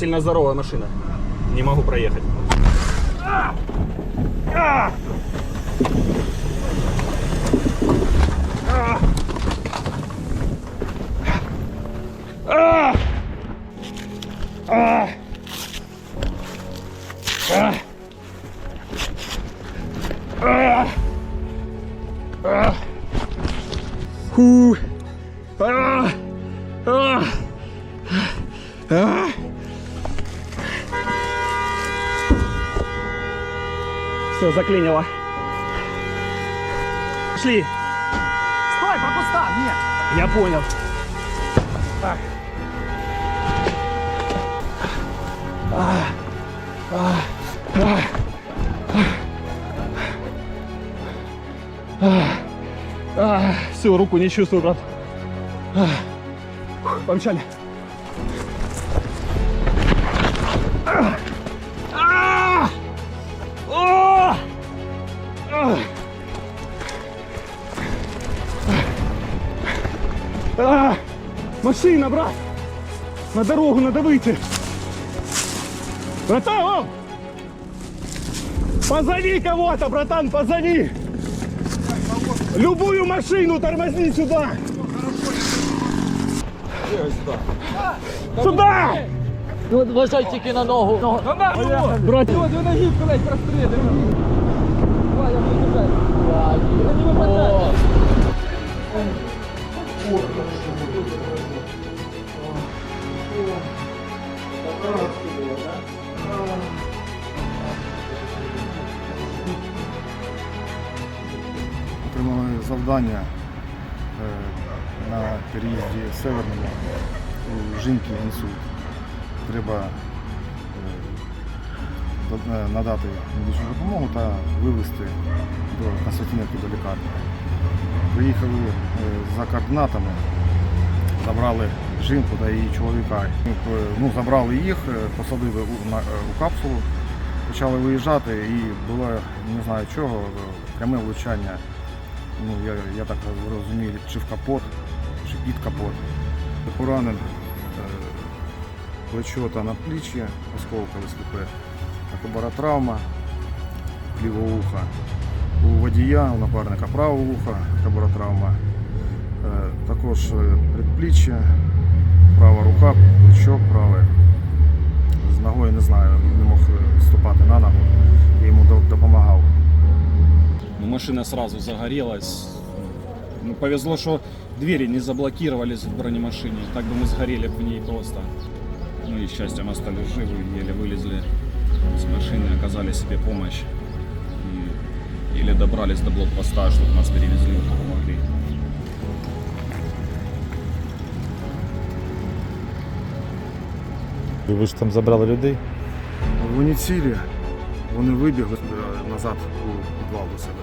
Сильно здоровая машина. Не могу проехать. Фу. Все, заклинило. Шли. Стой, пропускай! Нет! Я понял. Так. Все, руку не чувствую, брат. А. Помчали. Машина, брат! На дорогу надо выйти. Братан, о! Позови кого-то, братан, позови! Любую машину тормозни сюда! Сюда! Ну, вважай тільки на ногу. ногу. Брат, Вот, вы ноги, блядь, прострели. Давай, я буду держать. Да не выпадай. отримали завдання е, на переїзді Северному у жінки інсульт. Треба е, е, надати медичну допомогу та вивезти до Константинівки до лікарні. Приїхали е, за координатами, забрали жінку та її чоловіка. Е, Ну, забрали їх, е, посадили у, капсулу, почали виїжджати і було не знаю чого, пряме влучання ну, я, я так розумію, чи в капот, чи під капот. Поранен плечо та надпліччя, осколкове сліпе, кобаротравма, лівого уха У водія, у напарника правого уха, кобаротравма. Е, також е, предпліччя, права рука, плечо праве. З ногою не знаю, не мог е, ступати на ногу, я йому до- допомагав. Ну, Машина сразу загорелась. Ну, повезло, что двери не заблокировались в бронемашине. Так бы мы сгорели бы в ней просто. Ну и счастьем остались живы, еле вылезли с машины, оказали себе помощь. И еле добрались до блокпоста, чтобы нас перевезли, помогли. Ви ж там забрали людей? Вони цілі, вони вибігли е, назад у підвал до себе.